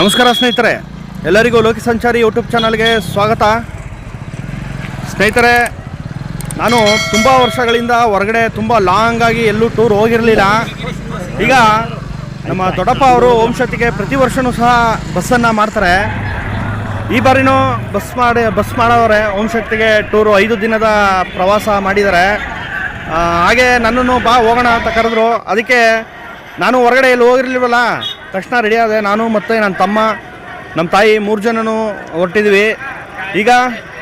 ನಮಸ್ಕಾರ ಸ್ನೇಹಿತರೆ. ಎಲ್ಲರಿಗೂ ಲೋಕಿ ಸಂಚಾರಿ ಯೂಟ್ಯೂಬ್ ಚಾನಲ್ಗೆ ಸ್ವಾಗತ. ಸ್ನೇಹಿತರೆ, ನಾನು ತುಂಬ ವರ್ಷಗಳಿಂದ ಹೊರಗಡೆ ತುಂಬ ಲಾಂಗ್ ಆಗಿ ಎಲ್ಲೂ ಟೂರ್ ಹೋಗಿರಲಿಲ್ಲ. ಈಗ ನಮ್ಮ ದೊಡ್ಡಪ್ಪ ಅವರು ಓಂಶತಿಗೆ ಪ್ರತಿ ವರ್ಷವೂ ಸಹ ಬಸ್ಸನ್ನು ಮಾಡ್ತಾರೆ. ಈ ಬಾರಿನೂ ಬಸ್ ಮಾಡಿ ಬಸ್ ಮಾಡೋರೆ ಓಂಶಕ್ತಿಗೆ ಟೂರು ಐದು ದಿನದ ಪ್ರವಾಸ ಮಾಡಿದ್ದಾರೆ. ಹಾಗೆ ನನ್ನನ್ನು ಬಾ ಹೋಗೋಣ ಅಂತ ಕರೆದ್ರು. ಅದಕ್ಕೆ ನಾನು ಹೊರಗಡೆ ಎಲ್ಲಿ ಹೋಗಿರ್ಲಿಲ್ವಲ್ಲ? ತಕ್ಷಣ ರೆಡಿ ಆದೆ. ನಾನು ಮತ್ತು ನನ್ನ ತಮ್ಮ ನಮ್ಮ ತಾಯಿ ಮೂರು ಜನನು ಹೊರಟಿದ್ವಿ. ಈಗ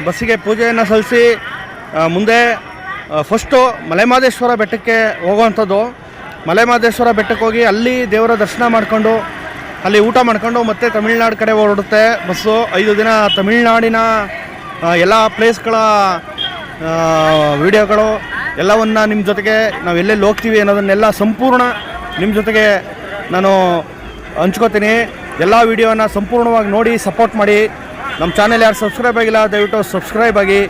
ಬಸ್ಸಿಗೆ ಪೂಜೆಯನ್ನು ಸಲ್ಲಿಸಿ ಮುಂದೆ ಫಸ್ಟು ಮಲೆಮಹದೇಶ್ವರ ಬೆಟ್ಟಕ್ಕೆ ಹೋಗುವಂಥದ್ದು. ಮಲೆಮಹದೇಶ್ವರ ಬೆಟ್ಟಕ್ಕೆ ಹೋಗಿ ಅಲ್ಲಿ ದೇವರ ದರ್ಶನ ಮಾಡಿಕೊಂಡು, ಅಲ್ಲಿ ಊಟ ಮಾಡ್ಕೊಂಡು ಮತ್ತೆ ತಮಿಳ್ನಾಡು ಕಡೆ ಹೊರಡುತ್ತೆ. ಬಸ್ಸು ಐದು ದಿನ ತಮಿಳ್ನಾಡಿನ ಎಲ್ಲ ಪ್ಲೇಸ್ಗಳ ವಿಡಿಯೋಗಳು ಎಲ್ಲವನ್ನು ನಿಮ್ಮ ಜೊತೆಗೆ ನಾವು ಎಲ್ಲೆಲ್ಲಿ ಹೋಗ್ತೀವಿ ಅನ್ನೋದನ್ನೆಲ್ಲ ಸಂಪೂರ್ಣ ನಿಮ್ಮ ಜೊತೆಗೆ ನಾನು ಹಂಚ್ಕೋತೀನಿ. ಎಲ್ಲ ವಿಡಿಯೋನ ಸಂಪೂರ್ಣವಾಗಿ ನೋಡಿ ಸಪೋರ್ಟ್ ಮಾಡಿ. ನಮ್ಮ ಚಾನೆಲ್ ಯಾರು ಸಬ್ಸ್ಕ್ರೈಬ್ ಆಗಿಲ್ಲ, ದಯವಿಟ್ಟು ಸಬ್ಸ್ಕ್ರೈಬ್ ಆಗಿ.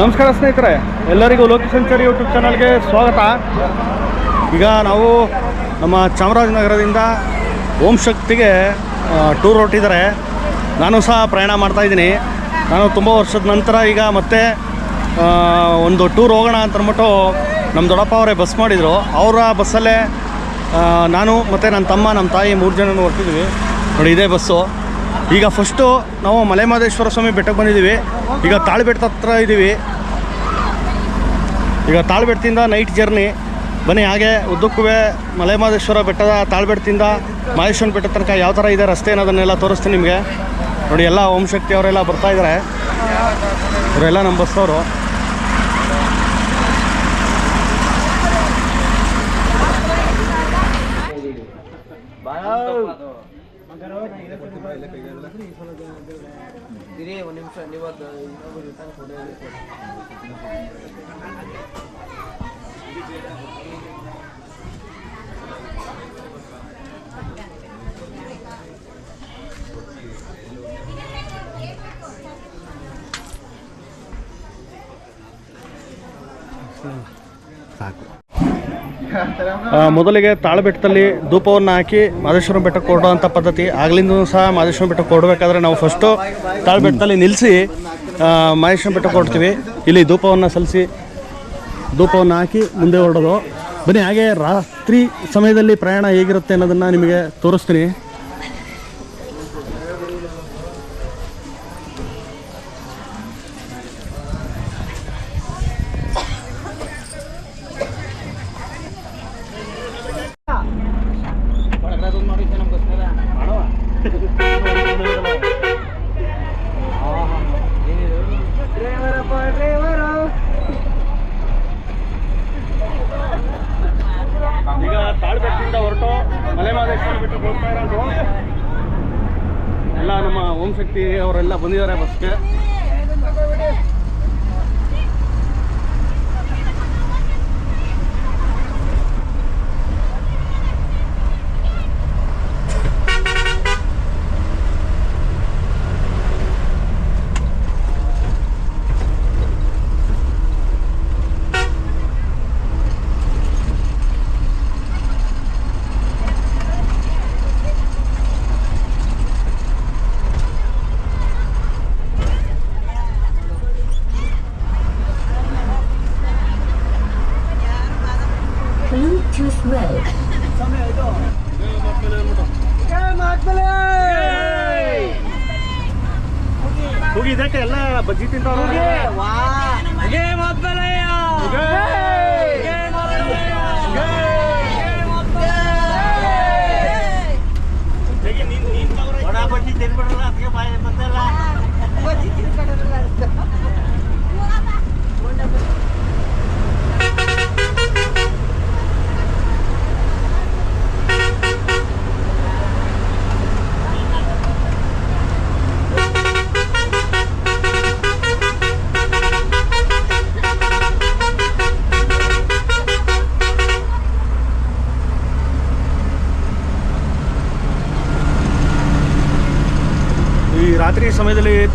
ನಮಸ್ಕಾರ ಸ್ನೇಹಿತರೆ, ಎಲ್ಲರಿಗೂ ಲೋಕ ಸಂಚಾರಿ ಯೂಟ್ಯೂಬ್ ಚಾನಲ್ಗೆ ಸ್ವಾಗತ. ಈಗ ನಾವು ನಮ್ಮ ಚಾಮರಾಜನಗರದಿಂದ ಓಂ ಶಕ್ತಿಗೆ ಟೂರ್ ಹೊರಟಿದ್ದಾರೆ. ನಾನು ಸಹ ಪ್ರಯಾಣ ಮಾಡ್ತಾ ಇದ್ದೀನಿ. ನಾನು ತುಂಬ ವರ್ಷದ ನಂತರ ಈಗ ಮತ್ತೆ ಒಂದು ಟೂರ್ ಹೋಗೋಣ ಅಂತ ಅಂದ್ಬಿಟ್ಟು ನಮ್ಮ ದೊಡ್ಡಪ್ಪ ಅವರೇ ಬಸ್ ಮಾಡಿದರು. ಅವರ ಬಸ್ಸಲ್ಲೇ ನಾನು ಮತ್ತು ನನ್ನ ತಮ್ಮ, ನಮ್ಮ ತಾಯಿ ಮೂರು ಜನನೂ ಹೊರಟಿದ್ವಿ. ನೋಡಿ, ಇದೇ ಬಸ್ಸು ಈಗ ಫಸ್ಟು ನಾವು ಮಲೆಮಹದೇಶ್ವರ ಸ್ವಾಮಿ ಬೆಟ್ಟಕ್ಕೆ ಬಂದಿದ್ದೀವಿ. ಈಗ ತಾಳ್ಬೆಟ್ಟದ ಹತ್ರ ಇದ್ದೀವಿ ಈಗ ತಾಳ್ಬೆಟ್ಟದಿಂದ ನೈಟ್ ಜರ್ನಿ ಬನ್ನಿ, ಹಾಗೆ ಉದ್ದಕ್ಕೂ ಮಲೆಮಹದೇಶ್ವರ ಬೆಟ್ಟದ ತಾಳ್ಬೆಟ್ಟದಿಂದ ಮಹೇಶ್ವರ ಬೆಟ್ಟದ ತನಕ ಯಾವ ಥರ ಇದೆ ರಸ್ತೆ ಅನ್ನೋದನ್ನೆಲ್ಲ ತೋರಿಸ್ತೀನಿ ನಿಮಗೆ. ನೋಡಿ, ಎಲ್ಲ ಓಂ ಶಕ್ತಿ ಅವರೆಲ್ಲ ಬರ್ತಾ ಇದ್ದಾರೆ ಇವರೆಲ್ಲ ನಮ್ಮ ಬಸ್ಸವರು ಇರಿ ಒಂದು ನಿಮಿಷ ನೀವತ್ತು ಇನ್ನೊಬ್ರು ಇರ್ತಾನೆ ಫೋಟೋ ಸಾಕು ಮೊದಲಿಗೆ ತಾಳಬೆಟ್ಟದಲ್ಲಿ ಧೂಪವನ್ನು ಹಾಕಿ ಮಾದೇಶ್ವರ ಬೆಟ್ಟಕ್ಕೆ ಕೊಡುವಂಥ ಪದ್ಧತಿ. ಆಗ್ಲಿಂದ ಸಹ ಮಾದೇಶ್ವರ ಬೆಟ್ಟಕ್ಕೆ ಕೊಡಬೇಕಾದ್ರೆ ನಾವು ಫಸ್ಟು ತಾಳಬೆಟ್ಟದಲ್ಲಿ ನಿಲ್ಲಿಸಿ ಮಾದೇಶ್ವರ ಬೆಟ್ಟಕ್ಕೆ ಕೊಡ್ತೀವಿ. ಇಲ್ಲಿ ಧೂಪವನ್ನು ಸಲ್ಲಿಸಿ, ಧೂಪವನ್ನು ಹಾಕಿ ಮುಂದೆ ಹೊರಡೋದು. ಬನ್ನಿ, ಹಾಗೆ ರಾತ್ರಿ ಸಮಯದಲ್ಲಿ ಪ್ರಯಾಣ ಹೇಗಿರುತ್ತೆ ಅನ್ನೋದನ್ನು ನಿಮಗೆ ತೋರಿಸ್ತೀನಿ ಡ್ರೈವರಪ್ಪ ಡ್ರೈವರು ಈಗ ತಾಳ್ಬೆಟ್ಟದಿಂದ ಹೊರಟು ಹೋಗ್ತಾ ಇರೋದು. ಎಲ್ಲ ನಮ್ಮ ಓಂ ಶಕ್ತಿ ಅವರೆಲ್ಲ ಬಂದಿದ್ದಾರೆ ಬಸ್ಗೆ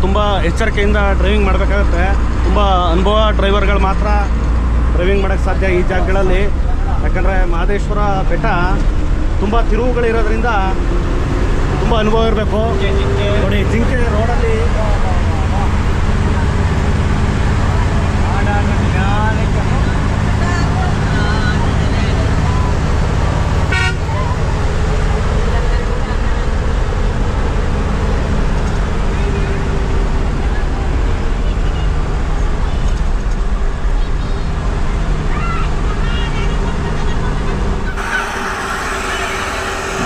ತುಂಬ ಎಚ್ಚರಿಕೆಯಿಂದ ಡ್ರೈವಿಂಗ್ ಮಾಡಬೇಕಾಗುತ್ತೆ. ತುಂಬ ಅನುಭವ ಡ್ರೈವರ್ಗಳು ಮಾತ್ರ ಡ್ರೈವಿಂಗ್ ಮಾಡೋಕ್ಕೆ ಸಾಧ್ಯ ಈ ಜಾಗಗಳಲ್ಲಿ. ಯಾಕಂದರೆ ಮಹದೇಶ್ವರ ಬೆಟ್ಟ ತುಂಬ ತಿರುವುಗಳಿರೋದ್ರಿಂದ ತುಂಬ ಅನುಭವ ಇರಬೇಕು. ನೋಡಿ, ಜಿಂಕೆ ರೋಡಲ್ಲಿ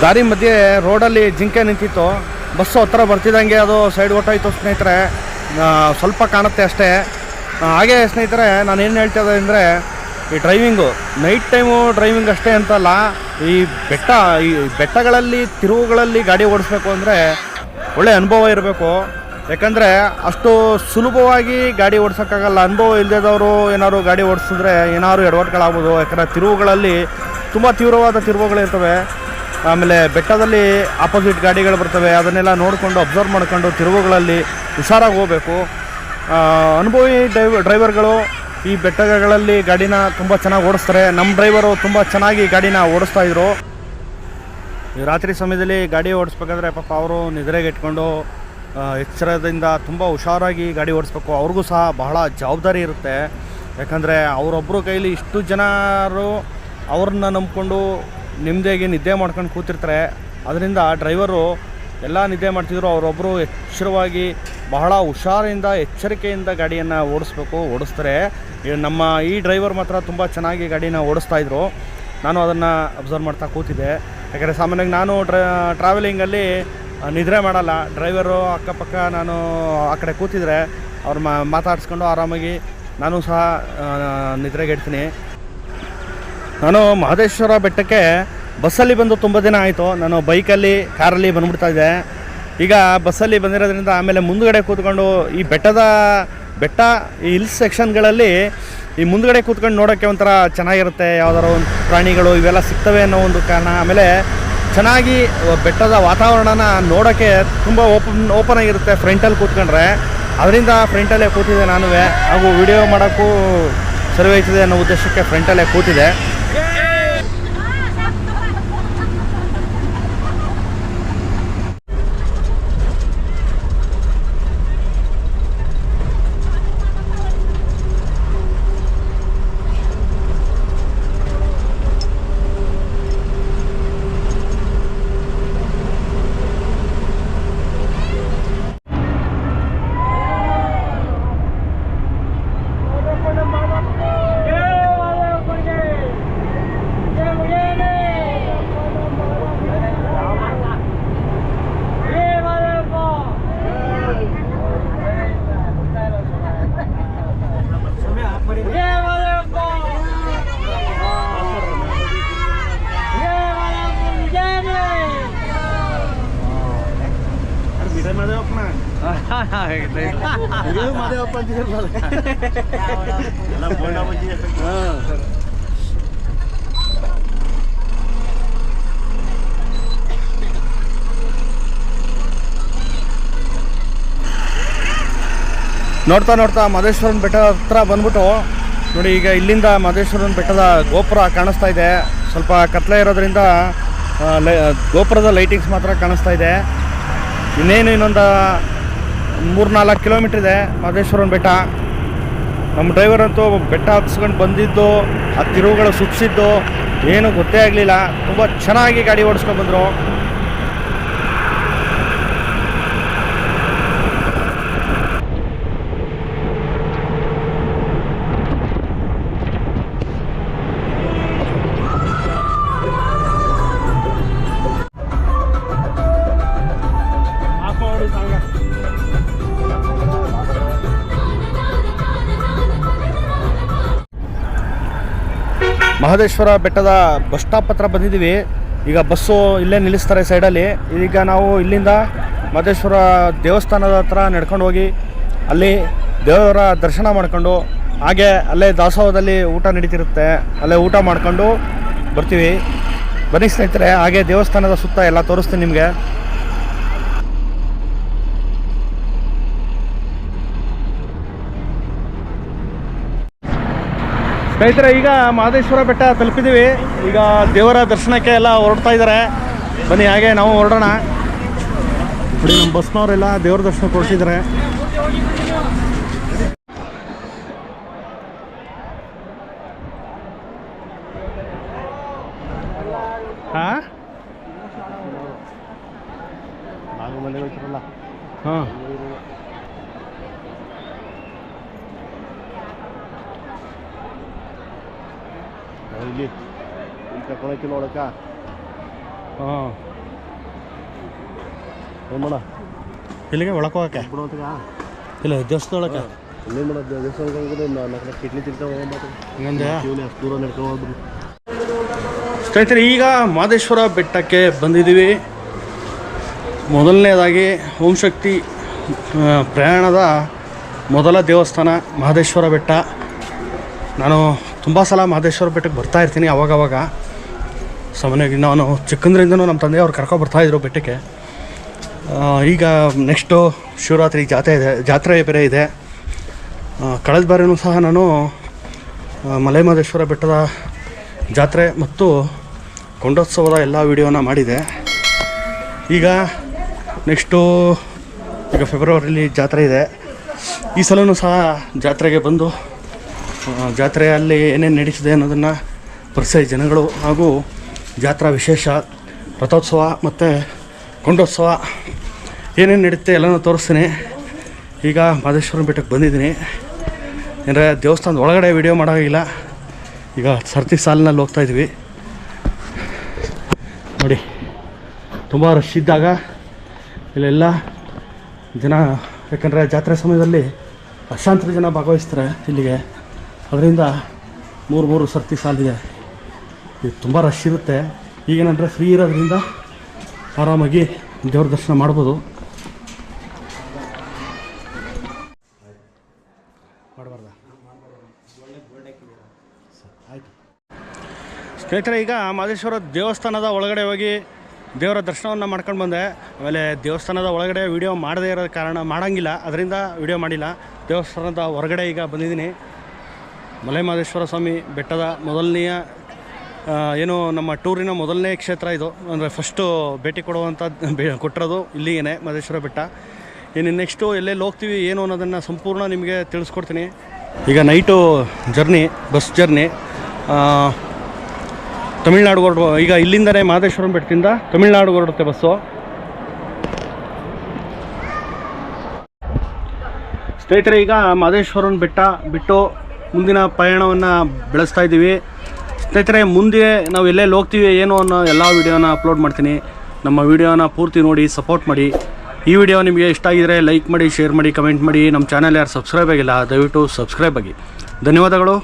ದಾರಿ ಮಧ್ಯೆ ರೋಡಲ್ಲಿ ಜಿಂಕೆ ನಿಂತಿತ್ತು. ಬಸ್ಸು ಹತ್ರ ಬರ್ತಿದ್ದಂಗೆ ಅದು ಸೈಡ್ ಹೊಟ್ಟೋಯ್ತು ಸ್ನೇಹಿತರೆ. ಸ್ವಲ್ಪ ಕಾಣುತ್ತೆ ಅಷ್ಟೇ. ಹಾಗೆ ಸ್ನೇಹಿತರೆ, ನಾನು ಏನು ಹೇಳ್ತಾ ಅಂದರೆ, ಈ ಡ್ರೈವಿಂಗು ನೈಟ್ ಟೈಮು ಡ್ರೈವಿಂಗ್ ಅಷ್ಟೇ ಅಂತಲ್ಲ, ಈ ಬೆಟ್ಟ, ಈ ಬೆಟ್ಟಗಳಲ್ಲಿ, ತಿರುವುಗಳಲ್ಲಿ ಗಾಡಿ ಓಡಿಸ್ಬೇಕು ಅಂದರೆ ಒಳ್ಳೆ ಅನುಭವ ಇರಬೇಕು. ಯಾಕಂದರೆ ಅಷ್ಟು ಸುಲಭವಾಗಿ ಗಾಡಿ ಓಡಿಸೋಕ್ಕಾಗಲ್ಲ. ಅನುಭವ ಇಲ್ಲದವರು ಏನಾದ್ರು ಗಾಡಿ ಓಡಿಸಿದ್ರೆ ಏನಾದ್ರು ಎಡವಟ್ಗಳಾಗ್ಬೋದು. ಯಾಕಂದರೆ ತಿರುವುಗಳಲ್ಲಿ ತುಂಬ ತೀವ್ರವಾದ ತಿರುವುಗಳಿರ್ತವೆ ಆಮೇಲೆ ಬೆಟ್ಟದಲ್ಲಿ ಆಪೋಸಿಟ್ ಗಾಡಿಗಳು ಬರ್ತವೆ, ಅದನ್ನೆಲ್ಲ ನೋಡಿಕೊಂಡು ಅಬ್ಸರ್ವ್ ಮಾಡ್ಕೊಂಡು ತಿರುವುಗಳಲ್ಲಿ ಹುಷಾರಾಗಿ ಹೋಗಬೇಕು. ಅನುಭವಿ ಡ್ರೈವ್ ಡ್ರೈವರ್ಗಳು ಈ ಬೆಟ್ಟಗಳಲ್ಲಿ ಗಾಡಿನ ತುಂಬ ಚೆನ್ನಾಗಿ ಓಡಿಸ್ತಾರೆ. ನಮ್ಮ ಡ್ರೈವರು ತುಂಬ ಚೆನ್ನಾಗಿ ಗಾಡಿನ ಓಡಿಸ್ತಾ ಇದ್ರು. ರಾತ್ರಿ ಸಮಯದಲ್ಲಿ ಗಾಡಿ ಓಡಿಸ್ಬೇಕಾದ್ರೆ ಪಾಪ ಅವರು ನಿದ್ರೆಗೆ ಇಟ್ಕೊಂಡು ಎಚ್ಚರದಿಂದ ತುಂಬ ಹುಷಾರಾಗಿ ಗಾಡಿ ಓಡಿಸ್ಬೇಕು. ಅವ್ರಿಗೂ ಸಹ ಬಹಳ ಜವಾಬ್ದಾರಿ ಇರುತ್ತೆ. ಯಾಕಂದರೆ ಅವರೊಬ್ಬರು ಕೈಲಿ ಇಷ್ಟು ಜನರು ಅವ್ರನ್ನ ನಂಬ್ಕೊಂಡು ನಿಮ್ಮದೇಗೆ ನಿದ್ದೆ ಮಾಡ್ಕೊಂಡು ಕೂತಿರ್ತಾರೆ. ಅದರಿಂದ ಡ್ರೈವರು ಎಲ್ಲ ನಿದ್ದೆ ಮಾಡ್ತಿದ್ರು. ಅವರೊಬ್ಬರು ಎಚ್ಚರವಾಗಿ ಬಹಳ ಹುಷಾರಿಂದ ಎಚ್ಚರಿಕೆಯಿಂದ ಗಾಡಿಯನ್ನು ಓಡಿಸ್ಬೇಕು, ಓಡಿಸ್ತಾರೆ. ನಮ್ಮ ಈ ಡ್ರೈವರ್ ಮಾತ್ರ ತುಂಬ ಚೆನ್ನಾಗಿ ಗಾಡಿನ ಓಡಿಸ್ತಾಯಿದ್ರು ನಾನು ಅದನ್ನು ಅಬ್ಸರ್ವ್ ಮಾಡ್ತಾ ಕೂತಿದ್ದೆ. ಯಾಕೆಂದರೆ ಸಾಮಾನ್ಯವಾಗಿ ನಾನು ಡ್ರ, ಟ್ರಾವೆಲಿಂಗಲ್ಲಿ ನಿದ್ರೆ ಮಾಡಲ್ಲ. ಡ್ರೈವರು ಅಕ್ಕಪಕ್ಕ ನಾನು ಆ ಕಡೆ ಕೂತಿದ್ರೆ ಅವ್ರು ಮಾತಾಡಿಸ್ಕೊಂಡು ಆರಾಮಾಗಿ ನಾನು ಸಹ ನಿದ್ರೆಗೆ ನಿದ್ರೆಗೆಡ್ತೀನಿ ನಾನು ಮಹದೇಶ್ವರ ಬೆಟ್ಟಕ್ಕೆ ಬಸ್ಸಲ್ಲಿ ಬಂದು ತುಂಬ ದಿನ ಆಯಿತು. ನಾನು ಬೈಕಲ್ಲಿ, ಕಾರಲ್ಲಿ ಬಂದುಬಿಡ್ತಾ ಇದ್ದೆ. ಈಗ ಬಸ್ಸಲ್ಲಿ ಬಂದಿರೋದ್ರಿಂದ ಆಮೇಲೆ ಮುಂದುಗಡೆ ಕೂತ್ಕೊಂಡು ಈ ಬೆಟ್ಟದ, ಬೆಟ್ಟ ಈ ಹಿಲ್ಸ್ ಸೆಕ್ಷನ್ಗಳಲ್ಲಿ ಈ ಮುಂದುಗಡೆ ಕೂತ್ಕೊಂಡು ನೋಡೋಕ್ಕೆ ಒಂಥರ ಚೆನ್ನಾಗಿರುತ್ತೆ. ಯಾವ್ದಾರ ಒಂದು ಪ್ರಾಣಿಗಳು ಇವೆಲ್ಲ ಸಿಗ್ತವೆ ಅನ್ನೋ ಒಂದು ಕಾರಣ. ಆಮೇಲೆ ಚೆನ್ನಾಗಿ ಬೆಟ್ಟದ ವಾತಾವರಣನ ನೋಡೋಕ್ಕೆ ತುಂಬ ಓಪನ್ ಓಪನ್ ಆಗಿರುತ್ತೆ ಫ್ರಂಟಲ್ಲಿ ಕೂತ್ಕೊಂಡ್ರೆ. ಅದರಿಂದ ಫ್ರಂಟಲ್ಲೇ ಕೂತಿದೆ ನಾನು ಹಾಗೂ ವಿಡಿಯೋ ಮಾಡೋಕ್ಕೂ ಸರಿ ಹೋಯ್ತದೆ ಅನ್ನೋ ಉದ್ದೇಶಕ್ಕೆ ಫ್ರಂಟಲ್ಲೇ ಕೂತಿದೆ ನೋಡ್ತಾ ನೋಡ್ತಾ ಮಹದೇಶ್ವರನ ಬೆಟ್ಟ ಹತ್ರ ಬಂದ್ಬಿಟ್ಟು, ನೋಡಿ ಈಗ ಇಲ್ಲಿಂದ ಮಹದೇಶ್ವರನ ಬೆಟ್ಟದ ಗೋಪುರ ಕಾಣಿಸ್ತಾ ಇದೆ. ಸ್ವಲ್ಪ ಕತ್ಲೆ ಇರೋದ್ರಿಂದ ಗೋಪುರದ ಲೈಟಿಂಗ್ಸ್ ಮಾತ್ರ ಕಾಣಿಸ್ತಾ ಇದೆ. ಇನ್ನೇನು ಇನ್ನೊಂದು ಮೂರ್ನಾಲ್ಕು ಕಿಲೋಮೀಟ್ರ್ ಇದೆ. ಮಹದೇಶ್ವರನ ಬೆಟ್ಟ. ನಮ್ಮ ಡ್ರೈವರ್ ಅಂತೂ ಬೆಟ್ಟ ಹತ್ಸ್ಕೊಂಡು ಬಂದಿದ್ದು, ಆ ತಿರುವುಗಳು ಸುಪ್ಸಿದ್ದು ಏನು ಗೊತ್ತೇ ಆಗಲಿಲ್ಲ. ತುಂಬ ಚೆನ್ನಾಗಿ ಗಾಡಿ ಓಡಿಸ್ಕೊಂಡು ಬಂದರು. ಮಹದೇಶ್ವರ ಬೆಟ್ಟದ ಬಸ್ ಸ್ಟಾಪ್ ಹತ್ರ ಬಂದಿದ್ದೀವಿ. ಈಗ ಬಸ್ಸು ಇಲ್ಲೇ ನಿಲ್ಲಿಸ್ತಾರೆ ಸೈಡಲ್ಲಿ ಈಗ ನಾವು ಇಲ್ಲಿಂದ ಮಹದೇಶ್ವರ ದೇವಸ್ಥಾನದ ಹತ್ರ ನಡ್ಕೊಂಡು ಹೋಗಿ ಅಲ್ಲಿ ದೇವರ ದರ್ಶನ ಮಾಡ್ಕೊಂಡು ಹಾಗೆ ಅಲ್ಲೇ ದಾಸೋಹದಲ್ಲಿ ಊಟ ನಡೀತಿರುತ್ತೆ. ಅಲ್ಲೇ ಊಟ ಮಾಡ್ಕೊಂಡು ಬರ್ತೀವಿ. ಬನ್ನಿ ಸ್ನೇಹಿತರೆ, ಹಾಗೆ ದೇವಸ್ಥಾನದ ಸುತ್ತ ಎಲ್ಲ ತೋರಿಸ್ತೀನಿ ನಿಮಗೆ. ಸ್ನೇಹಿತರೆ ಈಗ ಮಹದೇಶ್ವರ ಬೆಟ್ಟ ತಲುಪಿದ್ದೀವಿ. ಈಗ ದೇವರ ದರ್ಶನಕ್ಕೆ ಎಲ್ಲ ಹೊರಡ್ತಾ ಇದ್ದಾರೆ. ಬನ್ನಿ ಹಾಗೆ ನಾವು ಹೊರಡೋಣ. ನೋಡಿ ನಮ್ಮ ಬಸ್ನವರೆಲ್ಲ ದೇವರ ದರ್ಶನ ಕೊಡ್ತಿದ್ದಾರೆ ಹಾಂ. ಇಲ್ಲಿ ಕರ್ಕೊಂಡೋಯ್ತಿ ನೋಡಕ್ಕ ಹಾಂ. ಏನು ಮಾಡ? ಇಲ್ಲಿಗೆ ಒಳಕ್ಕೆ ಹೋಗಕ್ಕೆ? ಬಿಡೋತಗ ಇಲ್ಲ ಇನ್ನೇನು ಮಾಡೋದು ದೇವಸ್ಥಾನಕ್ಕೆ ನಾಲ್ಕು ಇವನೇ ಅಷ್ಟು ದೂರ ನಡ್ಕೊಂಡು ಹೋಗ್ಬಿಡು. ಸ್ನೇಹಿತರೆ ಈಗ ಮಾದೇಶ್ವರ ಬೆಟ್ಟಕ್ಕೆ ಬಂದಿದ್ದೀವಿ. ಮೊದಲನೇದಾಗಿ ಓಂ ಶಕ್ತಿ ಆ, ಪ್ರಯಾಣದ ಮೊದಲ ದೇವಸ್ಥಾನ ಮಹದೇಶ್ವರ ಬೆಟ್ಟ. ನಾನು ತುಂಬ ಸಲ ಮಹದೇಶ್ವರ ಬೆಟ್ಟಕ್ಕೆ ಬರ್ತಾ ಇರ್ತೀನಿ ಅವಾಗವಾಗ. ಸಾಮಾನ್ಯವಾಗಿ ನಾನು ಚಿಕ್ಕಂದ್ರಿಂದನೂ ನಮ್ಮ ತಂದೆಯವ್ರು ಕರ್ಕೊ ಬರ್ತಾಯಿದ್ರು ಬೆಟ್ಟಕ್ಕೆ. ಈಗ ನೆಕ್ಸ್ಟು ಶಿವರಾತ್ರಿ ಜಾತ್ರೆ ಇದೆ, ಜಾತ್ರೆ ಬೇರೆ ಇದೆ. ಕಳೆದ ಬಾರಿನೂ ಸಹ ನಾನು ಮಲೆಮಹದೇಶ್ವರ ಬೆಟ್ಟದ ಜಾತ್ರೆ ಮತ್ತು ಕೊಂಡೋತ್ಸವದ ಎಲ್ಲ ವಿಡಿಯೋನ ಮಾಡಿದೆ. ಈಗ ನೆಕ್ಸ್ಟು ಈಗ ಫೆಬ್ರವರಿಲಿ ಜಾತ್ರೆ ಇದೆ. ಈ ಸಲನೂ ಸಹ ಜಾತ್ರೆಗೆ ಬಂದು ಜಾತ್ರೆಯಲ್ಲಿ ಏನೇನು ನಡೀತಿದೆ ಅನ್ನೋದನ್ನು ಪರಿಸರ ಜನಗಳು ಹಾಗೂ ಜಾತ್ರಾ ವಿಶೇಷ, ರಥೋತ್ಸವ ಮತ್ತು ಕೊಂಡೋತ್ಸವ, ಏನೇನು ನಡೀತೆ ಎಲ್ಲನೂ ತೋರಿಸ್ತೀನಿ. ಈಗ ಮಾದೇಶ್ವರನ ಬೆಟ್ಟಕ್ಕೆ ಬಂದಿದ್ದೀನಿ. ಅಂದರೆ ದೇವಸ್ಥಾನದ ಒಳಗಡೆ ವಿಡಿಯೋ ಮಾಡೋಂಗಿಲ್ಲ. ಈಗ ಸರ್ತಿ ಸಾಲಿನಲ್ಲಿ ಹೋಗ್ತಾ ಇದ್ವಿ. ನೋಡಿ, ತುಂಬ ರಶ್ ಇದ್ದಾಗ ಇಲ್ಲೆಲ್ಲ ಜನ, ಯಾಕಂದರೆ ಜಾತ್ರೆ ಸಮಯದಲ್ಲಿ ಲಕ್ಷಾಂತರ ಜನ ಭಾಗವಹಿಸ್ತಾರೆ ಇಲ್ಲಿಗೆ. ಅದರಿಂದ ಮೂರು ಮೂರು ಸರ್ತಿ ಸಾಲಿದೆ ಇದು ತುಂಬ ರಶ್ ಇರುತ್ತೆ. ಈಗೇನಂದರೆ ಫ್ರೀ ಇರೋದ್ರಿಂದ ಆರಾಮಾಗಿ ದೇವ್ರ ದರ್ಶನ ಮಾಡ್ಬೋದು. ಮಾಡಬಾರ್ದ? ಆಯಿತು ಸ್ನೇಹಿತರೆ, ಈಗ ಮಾದೇಶ್ವರ ದೇವಸ್ಥಾನದ ಒಳಗಡೆ ಹೋಗಿ ದೇವರ ದರ್ಶನವನ್ನು ಮಾಡ್ಕೊಂಡು ಬಂದೆ. ಆಮೇಲೆ ದೇವಸ್ಥಾನದ ಒಳಗಡೆ ವಿಡಿಯೋ ಮಾಡದೇ ಇರೋ ಕಾರಣ ಮಾಡೋಂಗಿಲ್ಲ. ಅದರಿಂದ ವಿಡಿಯೋ ಮಾಡಿಲ್ಲ. ದೇವಸ್ಥಾನದ ಹೊರಗಡೆ ಈಗ ಬಂದಿದ್ದೀನಿ. ಮಲೆ ಮಹದೇಶ್ವರ ಸ್ವಾಮಿ ಬೆಟ್ಟದ ಮೊದಲನೆಯ ಏನು ನಮ್ಮ ಟೂರಿನ ಮೊದಲನೇ ಕ್ಷೇತ್ರ ಇದು. ಅಂದರೆ ಫಸ್ಟು ಭೇಟಿ ಕೊಡುವಂಥದ್ದು ಕೊಟ್ಟಿರೋದು ಇಲ್ಲಿಗೇ ಮಹದೇಶ್ವರ ಬೆಟ್ಟ. ಇನ್ನು ನೆಕ್ಸ್ಟು ಎಲ್ಲೆಲ್ಲಿ ಹೋಗ್ತೀವಿ, ಏನು ಅನ್ನೋದನ್ನು ಸಂಪೂರ್ಣ ನಿಮಗೆ ತಿಳಿಸ್ಕೊಡ್ತೀನಿ. ಈಗ night journey bus journey Tamil Nadu ಹೊರಡುವ, ಈಗ ಇಲ್ಲಿಂದನೇ ಮಹದೇಶ್ವರಂ ಬೆಟ್ಟದಿಂದ ತಮಿಳ್ನಾಡು ಹೊರಡುತ್ತೆ ಬಸ್ಸು ಸ್ನೇಹಿತರೆ, ಈಗ ಮಹದೇಶ್ವರನ ಬೆಟ್ಟ ಬಿಟ್ಟು ಮುಂದಿನ ಪಯಣವನ್ನು ಬೆಳೆಸ್ತಾ ಇದ್ದೀವಿ. ಸ್ನೇಹಿತರೆ, ಮುಂದೆ ನಾವು ಎಲ್ಲೆಲ್ಲಿ ಹೋಗ್ತೀವಿ, ಏನು ಅನ್ನೋ ಎಲ್ಲ ವೀಡಿಯೋನ ಅಪ್ಲೋಡ್ ಮಾಡ್ತೀನಿ. ನಮ್ಮ ವೀಡಿಯೋನ ಪೂರ್ತಿ ನೋಡಿ ಸಪೋರ್ಟ್ ಮಾಡಿ. ಈ ವಿಡಿಯೋ ನಿಮಗೆ ಇಷ್ಟ ಆಗಿದರೆ ಲೈಕ್ ಮಾಡಿ ಶೇರ್ ಮಾಡಿ ಕಮೆಂಟ್ ಮಾಡಿ. ನಮ್ಮ ಚಾನಲ್ ಯಾರು ಸಬ್ಸ್ಕ್ರೈಬ್ ಆಗಿಲ್ಲ, ದಯವಿಟ್ಟು ಸಬ್ಸ್ಕ್ರೈಬ್ ಆಗಿ. ಧನ್ಯವಾದಗಳು.